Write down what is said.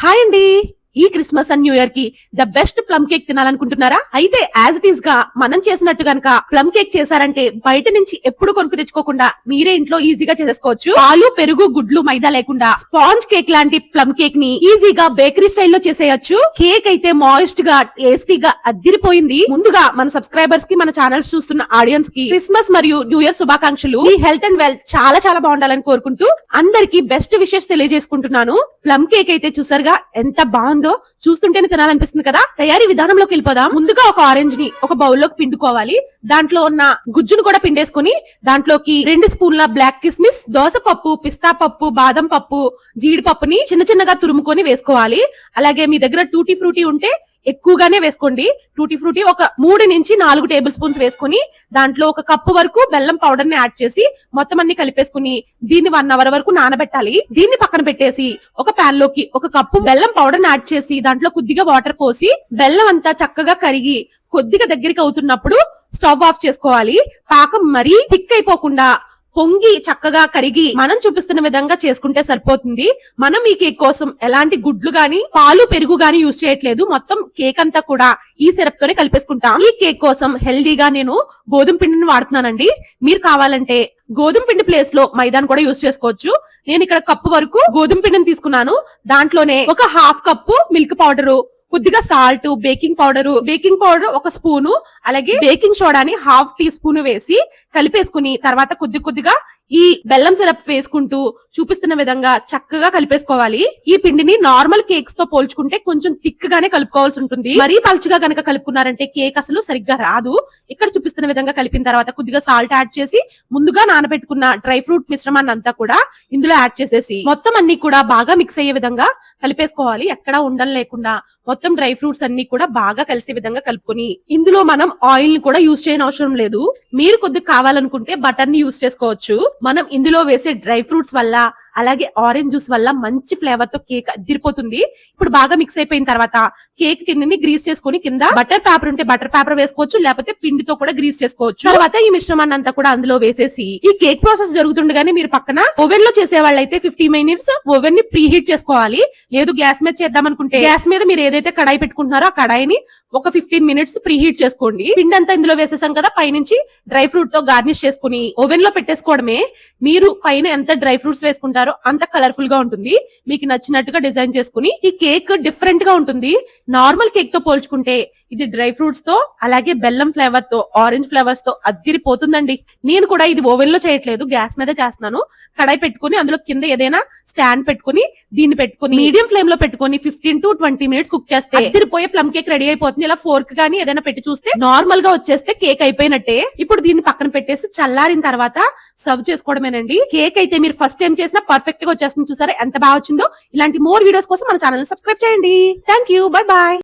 Hi అండి ఈ Christmas and new ఇయర్కి ద బెస్ట్ ప్లమ్ కేక్ తినాలనుకుంటున్నారా? అయితే యాజ్ ఇట్ ఈస్గా మనం చేసినట్టు గనక ప్లమ్ కేక్ చేశారంటే బయట నుంచి ఎప్పుడు కొనుక్కు తెచ్చుకోకుండా మీరే ఇంట్లో ఈజీగా చేసేసుకోవచ్చు. పాలు పెరుగు గుడ్లు మైదా లేకుండా స్పాంజ్ కేక్ లాంటి ప్లమ్ కేక్ని ఈజీగా బేకరీ స్టైల్లో చేసేయచ్చు. కేక్ అయితే మాయిస్ట్గా టేస్టీగా అద్దిరిపోయింది. ముందుగా మన సబ్స్క్రైబర్స్కి మన ఛానల్స్ చూస్తున్న ఆడియన్స్కి క్రిస్మస్ మరియు న్యూ ఇయర్ శుభాకాంక్షలు. మీ హెల్త్ అండ్ వెల్త్ చాలా చాలా బాగుండాలని కోరుకుంటూ అందరికి బెస్ట్ విషెస్ తెలియజేసుకుంటున్నాను. ప్లమ్ కేక్ అయితే చూసారుగా ఎంత బాగుంది. చూస్తుంటేనే తినాలనిపిస్తుంది కదా? తయారీ విధానంలోకి వెళ్ళిపోదాం. ముందుగా ఒక ఆరెంజ్ని ఒక బౌల్లోకి పిండుకోవాలి. దాంట్లో ఉన్న గుజ్జును కూడా పిండేసుకుని దాంట్లోకి రెండు స్పూన్ల బ్లాక్ కిస్మిస్ దోస పప్పు పిస్తా పప్పు బాదం పప్పు జీడిపప్పుని చిన్న చిన్నగా తురుముకొని వేసుకోవాలి. అలాగే మీ దగ్గర టూటీ ఫ్రూటీ ఉంటే ఎక్కువగానే వేసుకోండి. టూటీ ఫ్రూటీ ఒక మూడు నుంచి నాలుగు టేబుల్ స్పూన్స్ వేసుకుని దాంట్లో ఒక కప్పు వరకు బెల్లం పౌడర్ని యాడ్ చేసి మొత్తం అన్ని కలిపేసుకుని దీన్ని వన్ అవర్ వరకు నానబెట్టాలి. దీన్ని పక్కన పెట్టేసి ఒక పాన్లోకి ఒక కప్పు బెల్లం పౌడర్ని యాడ్ చేసి దాంట్లో కొద్దిగా వాటర్ పోసి బెల్లం అంతా చక్కగా కరిగి కొద్దిగా దగ్గరికి అవుతున్నప్పుడు స్టవ్ ఆఫ్ చేసుకోవాలి. పాకం మరీ థిక్ అయిపోకుండా పొంగి చక్కగా కరిగి మనం చూపిస్తున్న విధంగా చేసుకుంటే సరిపోతుంది. మనం ఈ కేక్ కోసం ఎలాంటి గుడ్లు గాని పాలు పెరుగు గాని యూజ్ చేయట్లేదు. మొత్తం కేక్ అంతా కూడా ఈ సిరప్ తోనే కలిపేసుకుంటాం. ఈ కేక్ కోసం హెల్దీగా నేను గోధుమ పిండిని వాడుతున్నానండి. మీరు కావాలంటే గోధుమ పిండి ప్లేస్లో మైదాన్ కూడా యూజ్ చేసుకోవచ్చు. నేను ఇక్కడ కప్పు వరకు గోధుమ పిండిని తీసుకున్నాను. దాంట్లోనే ఒక హాఫ్ కప్పు మిల్క్ పౌడర్ కొద్దిగా salt baking powder. Baking powder ఒక స్పూను అలాగే బేకింగ్ సోడాని హాఫ్ టీ స్పూన్ వేసి కలిపేసుకుని తర్వాత కొద్ది కొద్దిగా ఈ బెల్లం సిరప్ వేసుకుంటూ చూపిస్తున్న విధంగా చక్కగా కలిపేసుకోవాలి. ఈ పిండిని నార్మల్ కేక్స్తో పోల్చుకుంటే కొంచెం థిక్ గానే కలుపుకోవాల్సి ఉంటుంది. మరీ పలుచగా గనక కలుపుకున్నారంటే కేక్ అసలు సరిగ్గా రాదు. ఇక్కడ చూపిస్తున్న విధంగా కలిపిన తర్వాత కొద్దిగా సాల్ట్ యాడ్ చేసి ముందుగా నానబెట్టుకున్న డ్రై ఫ్రూట్ మిశ్రమాన్ని అంతా కూడా ఇందులో యాడ్ చేసేసి మొత్తం అన్ని కూడా బాగా మిక్స్ అయ్యే విధంగా కలిపేసుకోవాలి. ఎక్కడ ఉండలు లేకుండా మొత్తం డ్రై ఫ్రూట్స్ అన్ని కూడా బాగా కలిసే విధంగా కలుపుకొని ఇందులో మనం ఆయిల్ని కూడా యూజ్ చేయని అవసరం లేదు. మీరు కొద్దిగా కావాలనుకుంటే బటర్ని యూజ్ చేసుకోవచ్చు. మనం ఇందులో వేసే డ్రై ఫ్రూట్స్ వల్ల అలాగే ఆరెంజ్ జ్యూస్ వల్ల మంచి ఫ్లేవర్తో కేక్ అదిరిపోతుంది ఇప్పుడు బాగా మిక్స్ అయిపోయిన తర్వాత కేక్ టిన్ని గ్రీస్ చేసుకొని కింద బటర్ పేపర్ ఉంటే బటర్ పేపర్ వేసుకోవచ్చు లేకపోతే పిండితో కూడా గ్రీస్ చేసుకోవచ్చు. తర్వాత ఈ మిశ్రమాన్ని అంతా కూడా అందులో వేసేసి ఈ కేక్ ప్రాసెస్ జరుగుతుండగానే మీరు పక్కన ఓవెన్లో చేసే వాళ్ళైతే ఫిఫ్టీ మినిట్స్ ఓవెన్ని ప్రీ హీట్ చేసుకోవాలి. లేదు గ్యాస్ మీద చేద్దాం అనుకుంటే గ్యాస్ మీద మీరు ఏదైతే కడాయి పెట్టుకుంటున్నారో ఆ కడాయిని ఒక ఫిఫ్టీన్ మినిట్స్ ప్రీ హీట్ చేసుకోండి. పిండి అంతా ఇందులో వేసేసాం కదా పైనుంచి డ్రై ఫ్రూట్తో గార్నిష్ చేసుకుని ఓవెన్లో పెట్టేసుకోవడమే. మీరు పైన ఎంత డ్రై ఫ్రూట్స్ వేసుకుంటారు అంత కలర్ఫుల్గా ఉంటుంది. మీకు నచ్చినట్టుగా డిజైన్ చేసుకుని ఈ కేక్ డిఫరెంట్గా ఉంటుంది. నార్మల్ కేక్తో పోల్చుకుంటే ఇది డ్రై ఫ్రూట్స్తో అలాగే బెల్లం ఫ్లేవర్తో ఆరెంజ్ ఫ్లేవర్స్తో అద్దిరిపోతుందండి. నేను కూడా ఇది ఓవెన్లో చేయట్లేదు గ్యాస్ మీద చేస్తున్నాను. కడాయి పెట్టుకుని అందులో కింద ఏదైనా స్టాండ్ పెట్టుకుని దీన్ని పెట్టుకుని మీడియం ఫ్లేమ్లో పెట్టుకుని fifteen to twenty minutes cook చేస్తే అదిరిపోయే ప్లమ్ కేక్ రెడీ అయిపోతుంది. ఇలా ఫోర్క్ గానీ ఏదైనా పెట్టి చూస్తే నార్మల్గా వచ్చేస్తే కేక్ అయిపోయినట్టే. ఇప్పుడు దీన్ని పక్కన పెట్టేసి చల్లారిన తర్వాత సర్వ్ చేసుకోవడమేనండి. కేక్ అయితే మీరు ఫస్ట్ టైం చేసినా పర్ఫెక్ట్గా వచ్చేస్తుంది. చూసారా? ఎంత బాగా వచ్చిందో? ఇలాంటి మోర్ వీడియోస్ కోసం మన ఛానల్ సబ్స్క్రైబ్ చేయండి. Thank you bye bye